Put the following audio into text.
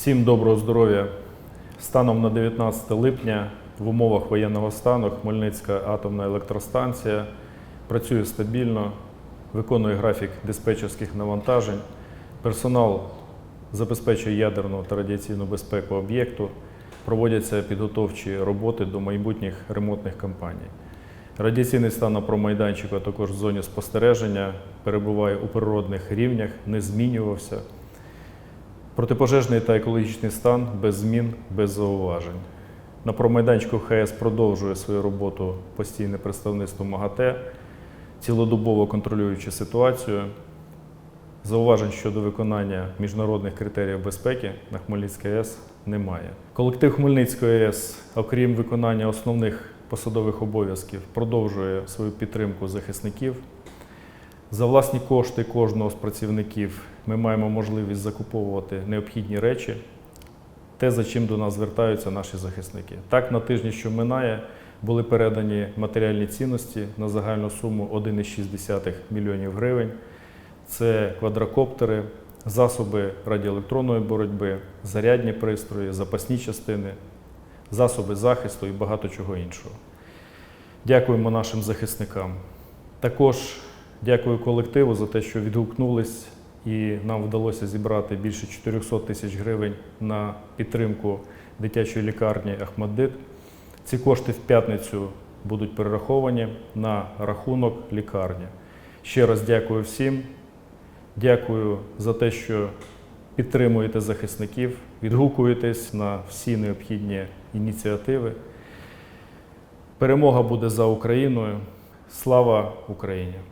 Всім доброго здоров'я. Станом на 19 липня в умовах воєнного стану Хмельницька атомна електростанція працює стабільно, виконує графік диспетчерських навантажень. Персонал забезпечує ядерну та радіаційну безпеку об'єкту, проводяться підготовчі роботи до майбутніх ремонтних кампаній. Радіаційний стан на промайданчику, а також в зоні спостереження перебуває у природних рівнях, не змінювався. Протипожежний та екологічний стан без змін, без зауважень. На промайданчику ХС продовжує свою роботу постійне представництво МАГАТЕ, цілодобово контролюючи ситуацію. Зауважень щодо виконання міжнародних критеріїв безпеки на Хмельницькій АЕС немає. Колектив Хмельницької АЕС, окрім виконання основних посадових обов'язків, продовжує свою підтримку захисників. За власні кошти кожного з працівників ми маємо можливість закуповувати необхідні речі, те, за чим до нас звертаються наші захисники. Так, на тижні, що минає, були передані матеріальні цінності на загальну суму 1,6 мільйонів гривень. Це квадрокоптери, засоби радіоелектронної боротьби, зарядні пристрої, запасні частини, засоби захисту і багато чого іншого. Дякуємо нашим захисникам. Також дякую колективу за те, що відгукнулись і нам вдалося зібрати більше 400 тисяч гривень на підтримку дитячої лікарні Ахмаддит. Ці кошти в п'ятницю будуть перераховані на рахунок лікарні. Ще раз дякую всім. Дякую за те, що підтримуєте захисників, відгукуєтесь на всі необхідні ініціативи. Перемога буде за Україною. Слава Україні!